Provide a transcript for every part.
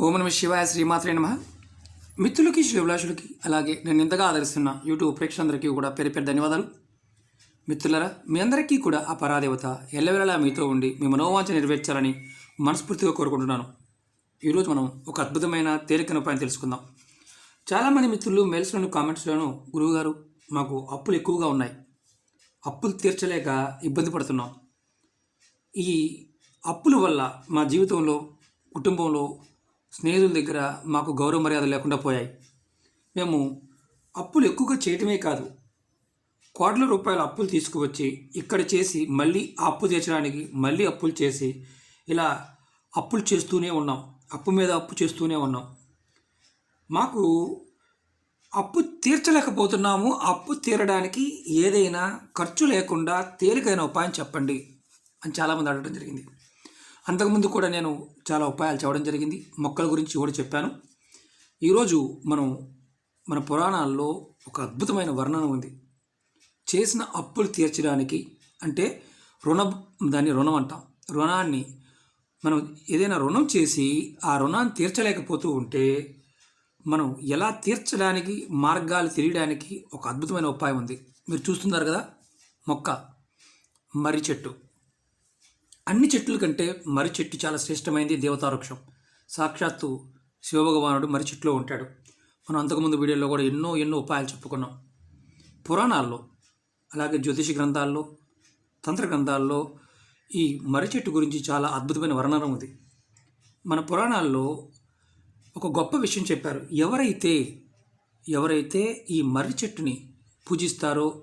ఓం నమ శివాయ శ్రీమాత్రే నమ. మిత్రులకి శివభిలాషులకి అలాగే నేను ఇంతగా ఆదరిస్తున్న యూట్యూబ్ ప్రేక్షకులందరికీ కూడా పేరు పేరు ధన్యవాదాలు. మిత్రులరా మీ అందరికీ కూడా ఆ పరాదేవత ఎల్లవేళలా మీతో ఉండి మీ మనోవాంఛ నెరవేర్చాలని మనస్ఫూర్తిగా కోరుకుంటున్నాను. ఈరోజు మనం ఒక అద్భుతమైన తేలికైన ఉపాయం తెలుసుకుందాం. చాలామంది మిత్రులు మెయిల్స్లోను కామెంట్స్లోను గురువుగారు మాకు అప్పులు ఎక్కువగా ఉన్నాయి. అప్పులు తీర్చలేక ఇబ్బంది పడుతున్నాం. ఈ అప్పుల వల్ల మా జీవితంలో కుటుంబంలో స్నేహితుల దగ్గర మాకు గౌరవ మర్యాద లేకుండా పోయాయి. మేము అప్పులు ఎక్కువగా చేయటమే కాదు కోట్ల రూపాయల అప్పులు తీసుకువచ్చి ఇక్కడ చేసి మళ్ళీ ఆ అప్పు తీర్చడానికి మళ్ళీ అప్పులు చేసి ఇలా అప్పులు చేస్తూనే ఉన్నాం. అప్పు మీద అప్పు చేస్తూనే ఉన్నాం. మాకు అప్పు తీర్చలేకపోతున్నాము. అప్పు తీరడానికి ఏదైనా ఖర్చు లేకుండా తేలికైన ఉపాయం చెప్పండి అని చాలామంది అడగడం జరిగింది. అంతకుముందు కూడా నేను చాలా ఉపాయాలు చెప్పడం జరిగింది. మొక్కల గురించి కూడా చెప్పాను. ఈరోజు మనం మన పురాణాల్లో ఒక అద్భుతమైన వర్ణన ఉంది. చేసిన అప్పులు తీర్చడానికి అంటే రుణం దాన్ని రుణం అంటాం. రుణాన్ని మనం ఏదైనా రుణం చేసి ఆ రుణాన్ని తీర్చలేకపోతూ ఉంటే మనం ఎలా తీర్చడానికి మార్గాలు తెలియడానికి ఒక అద్భుతమైన ఉపాయం ఉంది. మీరు చూస్తున్నారు కదా? మొక్క మర్రి చెట్టు. అన్ని చెట్ల కంటే మర్రి చెట్టు చాలా శ్రేష్టమైనది దేవతావృక్షం. సాక్షాత్తు శివభగవానుడు మర్రి చెట్టులో ఉంటాడు. మనం అంతకుముందు వీడియోలో కూడా ఎన్నో ఎన్నో ఉపాయాలు చెప్పుకున్నాం. పురాణాల్లో అలాగే జ్యోతిష గ్రంథాల్లో తంత్ర గ్రంథాల్లో ఈ మర్రి చెట్టు గురించి చాలా అద్భుతమైన వర్ణన ఉంది. మన పురాణాల్లో ఒక గొప్ప విషయం చెప్పారు. ఎవరైతే ఎవరైతే ఈ మర్రి చెట్టుని పూజిస్తారో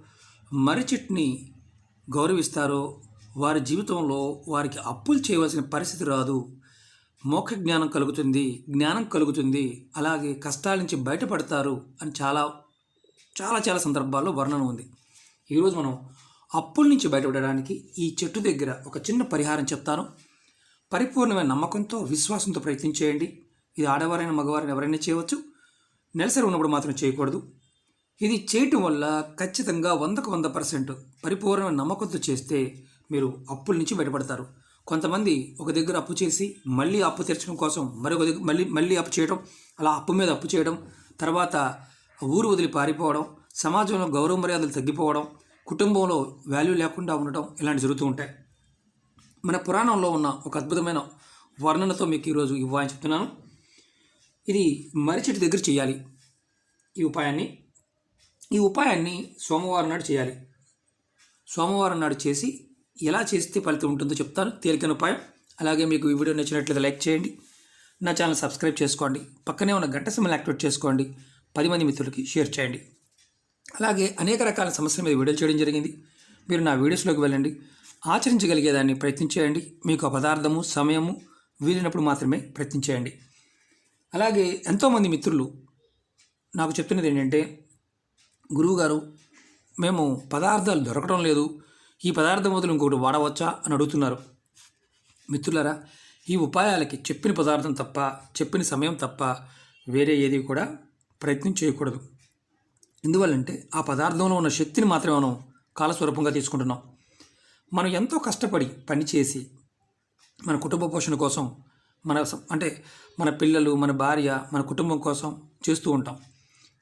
మర్రి చెట్టుని గౌరవిస్తారో వారి జీవితంలో వారికి అప్పులు చేయవలసిన పరిస్థితి రాదు. మోక్ష జ్ఞానం కలుగుతుంది జ్ఞానం కలుగుతుంది. అలాగే కష్టాల నుంచి బయటపడతారు అని చాలా చాలా చాలా సందర్భాల్లో వర్ణన ఉంది. ఈరోజు మనం అప్పుల నుంచి బయటపడడానికి ఈ చెట్టు దగ్గర ఒక చిన్న పరిహారం చెప్తాను. పరిపూర్ణమైన నమ్మకంతో విశ్వాసంతో ప్రయత్నం చేయండి. ఇది ఆడవారైన మగవారిని ఎవరైనా చేయవచ్చు. నెలసరి ఉన్నప్పుడు మాత్రం చేయకూడదు. ఇది చేయటం వల్ల ఖచ్చితంగా వందకు వంద పర్సెంట్ పరిపూర్ణమైన నమ్మకంతో చేస్తే మీరు అప్పుల నుంచి బయటపడతారు. కొంతమంది ఒక దగ్గర అప్పు చేసి మళ్ళీ అప్పు తీర్చడం కోసం మరొక దగ్గర మళ్ళీ మళ్ళీ అప్పు చేయడం అలా అప్పు మీద అప్పు చేయడం తర్వాత ఊరు వదిలి పారిపోవడం సమాజంలో గౌరవ మర్యాదలు తగ్గిపోవడం కుటుంబంలో వాల్యూ లేకుండా ఉండటం ఇలాంటి జరుగుతూ ఉంటాయి. మన పురాణంలో ఉన్న ఒక అద్భుతమైన వర్ణనతో మీకు ఈరోజు ఇవ్వాలని చెప్తున్నాను. ఇది మర్రిచెట్టు దగ్గర చేయాలి ఈ ఉపాయాన్ని. ఈ ఉపాయాన్ని సోమవారం నాడు చేయాలి. సోమవారం నాడు చేసి ఎలా చేస్తే ఫలితం ఉంటుందో చెప్తాను. తేలికైన ఉపాయం. అలాగే మీకు ఈ వీడియో నచ్చినట్లయితే లైక్ చేయండి. నా ఛానల్ సబ్స్క్రైబ్ చేసుకోండి. పక్కనే ఉన్న గంట సమయం యాక్టివేట్ చేసుకోండి. పది మంది మిత్రులకి షేర్ చేయండి. అలాగే అనేక రకాల సమస్యల మీద వీడియోలు చేయడం జరిగింది. మీరు నా వీడియోస్లోకి వెళ్ళండి. ఆచరించగలిగేదాన్ని ప్రయత్నించేయండి మీకు ఆ పదార్థము సమయము వీలైనప్పుడు మాత్రమే ప్రయత్నించేయండి అలాగే ఎంతోమంది మిత్రులు నాకు చెప్తున్నది ఏంటంటే గురువుగారు మేము పదార్థాలు దొరకడం లేదు. ఈ పదార్థం వదులు ఇంకొకటి వాడవచ్చా అని అడుగుతున్నారు. మిత్రులారా ఈ ఉపాయాలకి చెప్పిన పదార్థం తప్ప చెప్పిన సమయం తప్ప వేరే ఏది కూడా ప్రయత్నం చేయకూడదు. ఎందువల్లంటే ఆ పదార్థంలో ఉన్న శక్తిని మాత్రమే మనం కాలస్వరూపంగా తీసుకుంటున్నాం. మనం ఎంతో కష్టపడి పనిచేసి మన కుటుంబ పోషణ కోసం మన అంటే మన పిల్లలు మన భార్య మన కుటుంబం కోసం చేస్తూ ఉంటాం.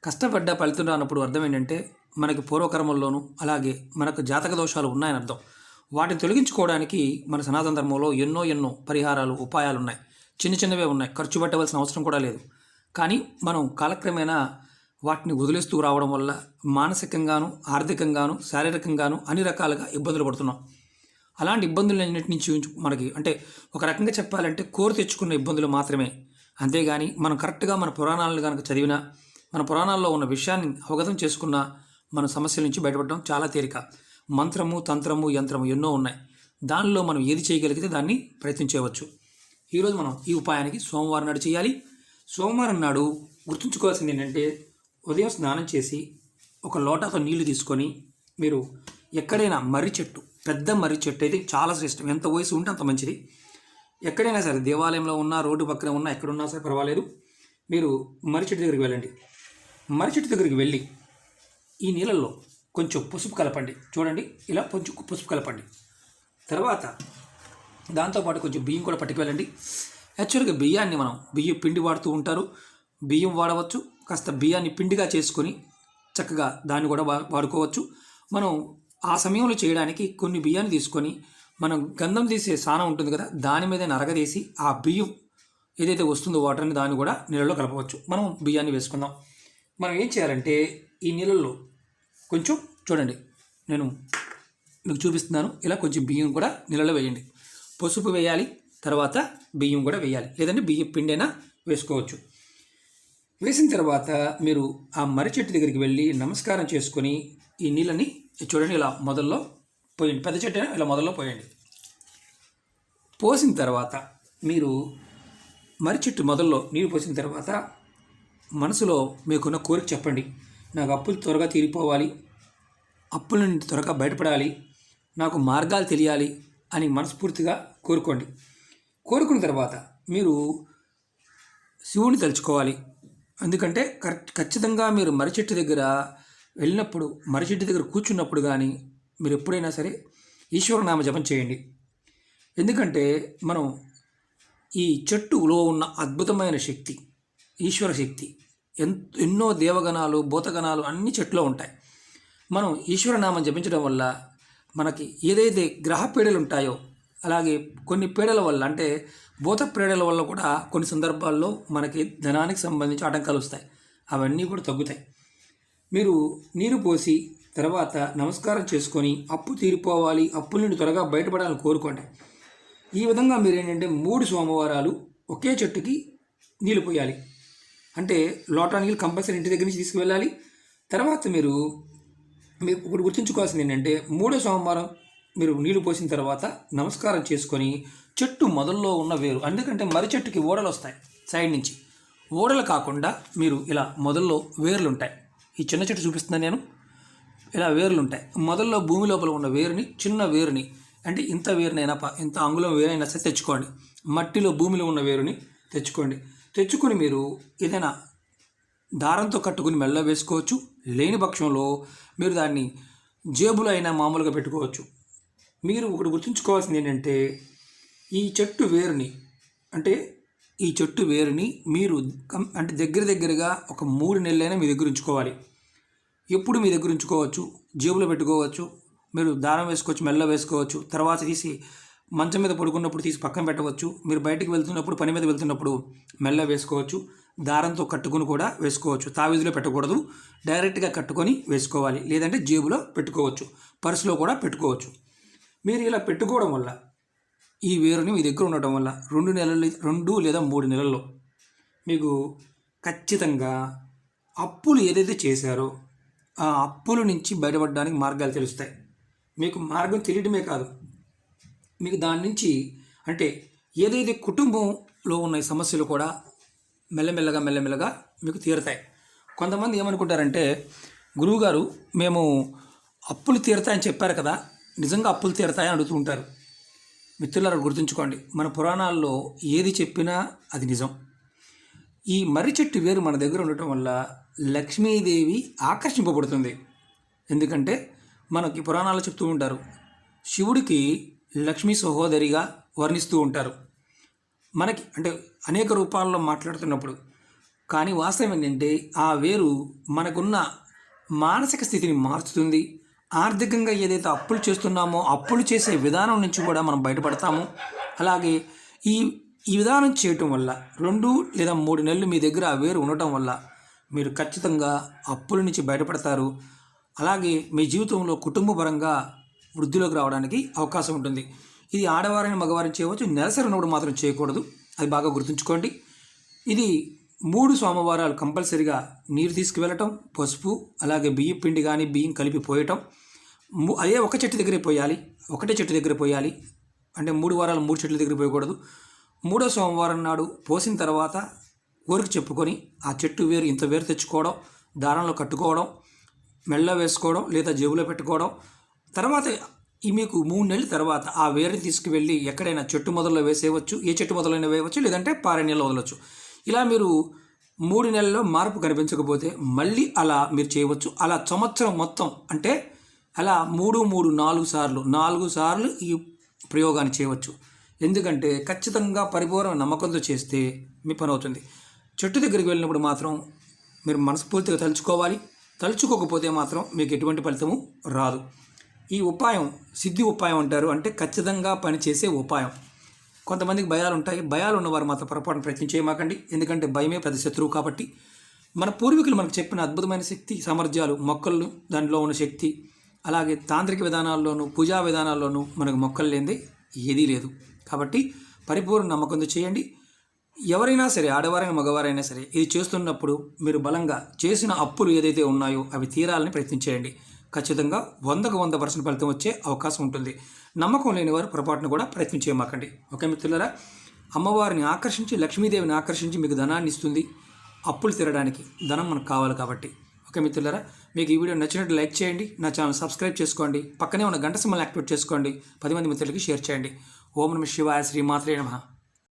కష్టపడ్డ ఫలితం రానప్పుడు అర్థం ఏంటంటే మనకి పూర్వకర్మల్లోనూ అలాగే మనకు జాతక దోషాలు ఉన్నాయని అర్థం. వాటిని తొలగించుకోవడానికి మన సనాతన ధర్మంలో ఎన్నో ఎన్నో పరిహారాలు ఉపాయాలు ఉన్నాయి చిన్న చిన్నవే ఉన్నాయి. ఖర్చు పెట్టవలసిన అవసరం కూడా లేదు. కానీ మనం కాలక్రమేణా వాటిని వదిలేస్తూ రావడం వల్ల మానసికంగాను ఆర్థికంగాను శారీరకంగాను అన్ని రకాలుగా ఇబ్బందులు పడుతున్నాం. అలాంటి ఇబ్బందులన్నింటి నుంచి ఉంచు- మనకి అంటే ఒక రకంగా చెప్పాలంటే కోరి తెచ్చుకున్న ఇబ్బందులు మాత్రమే. అంతేగాని మనం కరెక్ట్గా మన పురాణాలను కనుక చదివినా మన పురాణాల్లో ఉన్న విషయాన్ని అవగతం చేసుకున్న మన సమస్యల నుంచి బయటపడడం చాలా తేలిక. మంత్రము తంత్రము యంత్రము ఎన్నో ఉన్నాయి. దానిలో మనం ఏది చేయగలిగితే దాన్ని ప్రయత్నించవచ్చు ఈరోజు మనం ఈ ఉపాయానికి సోమవారం నాడు చేయాలి. సోమవారం నాడు గుర్తుంచుకోవాల్సింది ఏంటంటే ఉదయం స్నానం చేసి ఒక లోటాతో నీళ్ళు తీసుకొని మీరు ఎక్కడైనా మర్రి చెట్టు పెద్ద మర్రి చెట్టు అయితే చాలా శ్రేష్టం. ఎంత వయసు ఉంటే అంత మంచిది. ఎక్కడైనా సరే దేవాలయంలో ఉన్నా రోడ్డు పక్కన ఉన్నా ఎక్కడున్నా సరే పర్వాలేదు. మీరు మర్రి చెట్టు దగ్గరికి వెళ్ళండి. మర్రి చెట్టు దగ్గరికి వెళ్ళి ఈ నీళ్ళల్లో కొంచెం పసుపు కలపండి. చూడండి ఇలా కొంచెం పసుపు కలపండి. తర్వాత దాంతోపాటు కొంచెం బియ్యం కూడా పట్టుకు వెళ్ళండి యాక్చువల్గా బియ్యాన్ని మనం బియ్యం పిండి వాడుతూ ఉంటారు. బియ్యం వాడవచ్చు కాస్త బియ్యాన్ని పిండిగా చేసుకొని చక్కగా దాన్ని కూడా వా- వాడుకోవచ్చు. మనం ఆ సమయంలో చేయడానికి కొన్ని బియ్యాన్ని తీసుకొని మనం గంధం తీసే సానం ఉంటుంది కదా దాని మీద నరగదీసి ఆ బియ్యం ఏదైతే వస్తుందో వాటర్ని దాన్ని కూడా నీళ్ళలో కలపవచ్చు. మనం బియ్యాన్ని వేసుకుందాం. మనం ఏం చేయాలంటే ఈ నీళ్ళల్లో కొంచెం చూడండి నేను మీకు చూపిస్తున్నాను. ఇలా కొంచెం బియ్యం కూడా నీళ్ళలో వేయండి. పసుపు వేయాలి తర్వాత బియ్యం కూడా వేయాలి. లేదంటే బియ్యం పిండైనా వేసుకోవచ్చు. వేసిన తర్వాత మీరు ఆ మర్రి చెట్టు దగ్గరికి వెళ్ళి నమస్కారం చేసుకొని ఈ నీళ్ళని చూడండి ఇలా మొదల్లో పోయండి. పెద్ద చెట్టు అయినా ఇలా మొదల్లో పోయండి. పోసిన తర్వాత మీరు మర్రి చెట్టు మొదల్లో నీరు పోసిన తర్వాత మనసులో మీకున్న కోరిక చెప్పండి. నాకు అప్పులు త్వరగా తీరిపోవాలి. అప్పుల నుండి త్వరగా బయటపడాలి. నాకు మార్గాలు తెలియాలి అని మనస్ఫూర్తిగా కోరుకోండి. కోరుకున్న తర్వాత మీరు శివుని తలుచుకోవాలి. ఎందుకంటే ఖచ్చితంగా మీరు మర్రి చెట్టు దగ్గర వెళ్ళినప్పుడు మర్రి చెట్టు దగ్గర కూర్చున్నప్పుడు కానీ మీరు ఎప్పుడైనా సరే ఈశ్వరనామ జపం చేయండి. ఎందుకంటే మనం ఈ చెట్టులో ఉన్న అద్భుతమైన శక్తి ఈశ్వర శక్తి. ఎన్నో దేవగణాలు భూతగణాలు అన్ని చెట్లో ఉంటాయి. మనం ఈశ్వరనామం జపించడం వల్ల మనకి ఏదైతే గ్రహ పీడలు ఉంటాయో అలాగే కొన్ని పీడల వల్ల అంటే భూత పీడల వల్ల కూడా కొన్ని సందర్భాల్లో మనకి ధనానికి సంబంధించి ఆటంకాలు వస్తాయి. అవన్నీ కూడా తగ్గుతాయి. మీరు నీరు పోసి తర్వాత నమస్కారం చేసుకొని అప్పు తీరిపోవాలి అప్పుల నుండి త్వరగా బయటపడాలని కోరుకోండి. ఈ విధంగా మీరు ఏంటంటే మూడు సోమవారాలు ఒకే చెట్టుకి నీళ్ళు పోయాలి. అంటే లోటా నీళ్ళు కంపల్సరీ ఇంటి దగ్గర నుంచి తీసుకువెళ్ళాలి. తర్వాత మీరు మీరు ఇప్పుడు గుర్తుంచుకోవాల్సింది ఏంటంటే మూడో సోమవారం మీరు నీళ్ళు పోసిన తర్వాత నమస్కారం చేసుకొని చెట్టు మొదల్లో ఉన్న వేరు ఎందుకంటే మర్రి చెట్టుకి ఓడలు వస్తాయి సైడ్ నుంచి. ఓడలు కాకుండా మీరు ఇలా మొదల్లో వేర్లు ఉంటాయి. ఈ చిన్న చెట్టు చూపిస్తున్నాను నేను. ఇలా వేర్లు ఉంటాయి. మొదల్లో భూమి లోపల ఉన్న వేరుని చిన్న వేరుని అంటే ఇంత వేరునైనా ప- ఇంత అంగుళం వేరైనా సరే తెచ్చుకోండి. మట్టిలో భూమిలో ఉన్న వేరుని తెచ్చుకోండి. తెచ్చుకొని మీరు ఏదైనా దారంతో కట్టుకుని మెల్ల వేసుకోవచ్చు. లేని పక్షంలో మీరు దాన్ని జేబులో అయినా మామూలుగా పెట్టుకోవచ్చు. మీరు ఒకటి గుర్తుంచుకోవాల్సింది ఏంటంటే ఈ చెట్టు వేరుని అంటే ఈ చెట్టు వేరుని మీరు కం- అంటే దగ్గర దగ్గరగా ఒక మూడు నెలలైనా మీ దగ్గర ఉంచుకోవాలి. ఎప్పుడు మీ దగ్గర ఉంచుకోవచ్చు? జేబులో పెట్టుకోవచ్చు. మీరు దారం వేసుకోవచ్చు మెల్ల వేసుకోవచ్చు. తర్వాత తీసి మంచం మీద పడుకున్నప్పుడు తీసి పక్కన పెట్టవచ్చు. మీరు బయటకు వెళ్తున్నప్పుడు పని మీద వెళ్తున్నప్పుడు మెల్ల వేసుకోవచ్చు. దారంతో కట్టుకుని కూడా వేసుకోవచ్చు. తావీజులో పెట్టకూడదు. డైరెక్ట్గా కట్టుకొని వేసుకోవాలి. లేదంటే జేబులో పెట్టుకోవచ్చు. పర్సులో కూడా పెట్టుకోవచ్చు. మీరు ఇలా పెట్టుకోవడం వల్ల ఈ వేరుని మీ దగ్గర ఉండటం వల్ల రెండు నెలలు రెండు లేదా మూడు నెలల్లో మీకు ఖచ్చితంగా అప్పులు ఏదైతే చేశారో ఆ అప్పుల నుంచి బయటపడడానికి మార్గాలు తెలుస్తాయి. మీకు మార్గం తెలియడమే కాదు. మీకు దాని నుంచి అంటే ఏదైతే కుటుంబంలో ఉన్న సమస్యలు కూడా మెల్లమెల్లగా మెల్లమెల్లగా మీకు తీరుతాయి. కొంతమంది ఏమనుకుంటారంటే గురువుగారు మేము అప్పులు తీరుతాయని చెప్పారు కదా నిజంగా అప్పులు తీరుతాయని అడుగుతూ ఉంటారు. మిత్రులారు గుర్తుంచుకోండి మన పురాణాల్లో ఏది చెప్పినా అది నిజం. ఈ మర్రి చెట్టు వేరు మన దగ్గర ఉండటం వల్ల లక్ష్మీదేవి ఆకర్షింపబడుతుంది. ఎందుకంటే మనకి పురాణాలు చెప్తూ ఉంటారు శివుడికి లక్ష్మీ సహోదరిగా వర్ణిస్తూ ఉంటారు. మనకి అంటే అనేక రూపాల్లో మాట్లాడుతున్నప్పుడు కానీ వాస్తవం ఏంటంటే ఆ వేరు మనకున్న మానసిక స్థితిని మార్చుతుంది. ఆర్థికంగా ఏదైతే అప్పులు చేస్తున్నామో అప్పులు చేసే విధానం నుంచి కూడా మనం బయటపడతాము. అలాగే ఈ ఈ విధానం చేయటం వల్ల రెండు లేదా మూడు నెలలు మీ దగ్గర ఆ వేరు ఉండటం వల్ల మీరు ఖచ్చితంగా అప్పుల నుంచి బయటపడతారు. అలాగే మీ జీవితంలో కుటుంబపరంగా వృద్ధిలోకి రావడానికి అవకాశం ఉంటుంది. ఇది ఆడవారిని మగవారిని చేయవచ్చు. నెలసరి ఉన్నప్పుడు మాత్రం చేయకూడదు. అది బాగా గుర్తుంచుకోండి. ఇది మూడు సోమవారాలు కంపల్సరిగా నీరు తీసుకువెళ్ళటం పసుపు అలాగే బియ్యం పిండి కానీ బియ్యం కలిపి పోయటం. అదే ఒక చెట్టు దగ్గరే పోయాలి. ఒకటే చెట్టు దగ్గర పోయాలి. అంటే మూడు వారాలు మూడు చెట్ల దగ్గర పోయకూడదు. మూడో సోమవారం నాడు పోసిన తర్వాత ఊరికి చెప్పుకొని ఆ చెట్టు వేరు ఇంత వేరు తెచ్చుకోవడం దారంలో కట్టుకోవడం మెల్ల వేసుకోవడం లేదా జేబులో పెట్టుకోవడం తర్వాత ఈ మీకు మూడు నెలల తర్వాత ఆ వేరుని తీసుకువెళ్ళి ఎక్కడైనా చెట్టు మొదల్లో వేసేయవచ్చు ఏ చెట్టు మొదలైనా వేయవచ్చు లేదంటే పారే వదలవచ్చు ఇలా మీరు మూడు నెలల్లో మార్పు కనిపించకపోతే మళ్ళీ అలా మీరు చేయవచ్చు. అలా సంవత్సరం మొత్తం అంటే అలా మూడు మూడు నాలుగు సార్లు నాలుగు సార్లు ఈ ప్రయోగాన్ని చేయవచ్చు. ఎందుకంటే ఖచ్చితంగా పరిపూర్ణ నమ్మకంతో చేస్తే మీ పని అవుతుంది. చెట్టు దగ్గరికి వెళ్ళినప్పుడు మాత్రం మీరు మనస్ఫూర్తిగా తలుచుకోవాలి. తలుచుకోకపోతే మాత్రం మీకు ఎటువంటి ఫలితము రాదు. ఈ ఉపాయం సిద్ధి ఉపాయం అంటారు. అంటే ఖచ్చితంగా పనిచేసే ఉపాయం. కొంతమందికి భయాలు ఉంటాయి. భయాలు ఉన్నవారు మాత్రం పొరపాటున ప్రయత్నం చేయమాకండి. ఎందుకంటే భయమే పెద్ద శత్రువు కాబట్టి. మన పూర్వీకులు మనకు చెప్పిన అద్భుతమైన శక్తి సామర్థ్యాలు మొక్కలు దాంట్లో ఉన్న శక్తి అలాగే తాంత్రిక విధానాల్లోనూ పూజా విధానాల్లోనూ మనకు మొక్కలు లేనిదే ఏదీ లేదు. కాబట్టి పరిపూర్ణ నమ్మకంతో చేయండి. ఎవరైనా సరే ఆడవారైనా మగవారైనా సరే ఇది చేస్తున్నప్పుడు మీరు బలంగా చేసిన అప్పులు ఏదైతే ఉన్నాయో అవి తీరాలని ప్రయత్నించేయండి ఖచ్చితంగా వందకు వంద పర్సెంట్ ఫలితం వచ్చే అవకాశం ఉంటుంది. నమ్మకం లేని వారు పొరపాటును కూడా ప్రయత్నం చేయమాకండి. ఓకే మిత్రులరా? అమ్మవారిని ఆకర్షించి లక్ష్మీదేవిని ఆకర్షించి మీకు ధనాన్ని ఇస్తుంది. అప్పులు తీరడానికి ధనం మనకు కావాలి కాబట్టి. ఓకే మిత్రులరా? మీకు ఈ వీడియో నచ్చినట్టు లైక్ చేయండి. నా ఛానల్ సబ్స్క్రైబ్ చేసుకోండి. పక్కనే ఉన్న గంట సింబల్ యాక్టివేట్ చేసుకోండి. పది మంది మిత్రులకి షేర్ చేయండి. ఓం నమ శివాయ శ్రీ మాత్రే నమ.